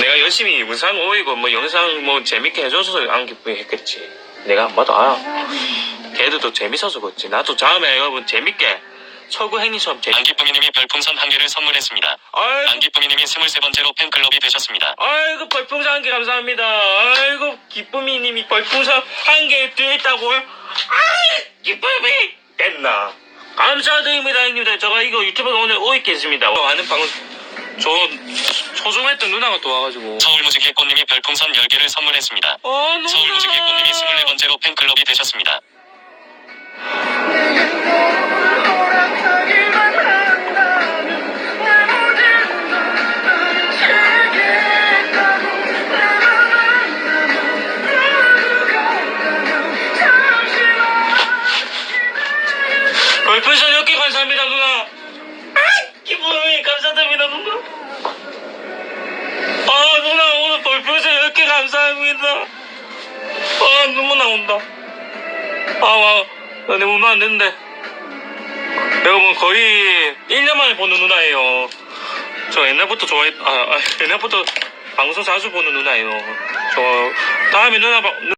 내가 열심히 문상 오이고 뭐 영상 뭐 재밌게 해줘서 안 기쁘게 했겠지. 내가 안 봐도 알아. 걔들도 재밌어서 그렇지. 나도 다음에 여러분 재밌게 서구 행리처럼 재밌게. 안기쁨이님이 별풍선 한 개를 선물했습니다. 아이고, 안기쁨이님이 23번째로 팬클럽이 되셨습니다. 아이고 벌풍선 한 개 감사합니다. 아이고 기쁨이님이 벌풍선 한 개 드렸다고요? 아이 기쁨이 됐나? 감사드립니다 형님들. 제가 이거 유튜브에 오늘 오익겠습니다. 아는 방송 저 소중했던 누나가 또 와가지고. 서울무지개 꽃님이 별풍선 10개를 선물했습니다. 어 누나. 서울무지개 꽃님이 24번째로 팬클럽이 되셨습니다. 별풍선 10개 감사합니다 누나. 아 기쁨이 감사드립니다 누나. 아 누나 오늘 별풍선 10개 감사합니다. 아 눈물 나온다. 아 와. 내 울면 안 되는데. 여러분 거의 1년 만에 보는 누나예요. 저 옛날부터 좋아했, 아, 아 옛날부터 방송 자주 보는 누나예요. 저 다음에 누나 방,